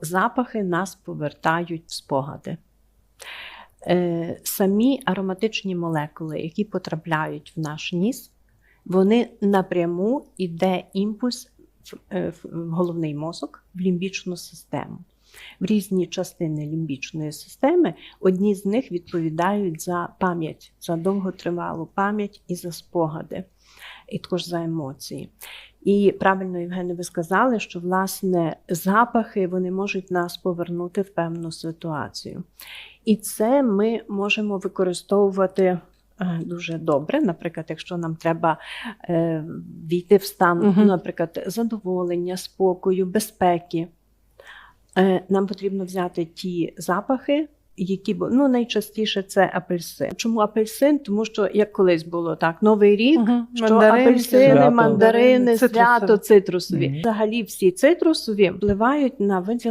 Запахи нас повертають в спогади. Е, Самі ароматичні молекули, які потрапляють в наш ніс, вони напряму йде імпульс е, в головний мозок, в лімбічну систему. В різні частини лімбічної системи одні з них відповідають за пам'ять, за довготривалу пам'ять і за спогади, і також за емоції. І правильно, Євгене, ви сказали, що власне запахи вони можуть нас повернути в певну ситуацію. І це ми можемо використовувати е, дуже добре. Наприклад, якщо нам треба е, війти в стан, ну, наприклад, задоволення, спокою, безпеки, нам потрібно взяти ті запахи. Які ну найчастіше це апельсин. Чому апельсин? Тому що як колись було так, новий рік, угу. що мандарини, апельсини, свято. мандарини, свято, цитрусові. Угу. Взагалі всі цитрусові впливають на виділення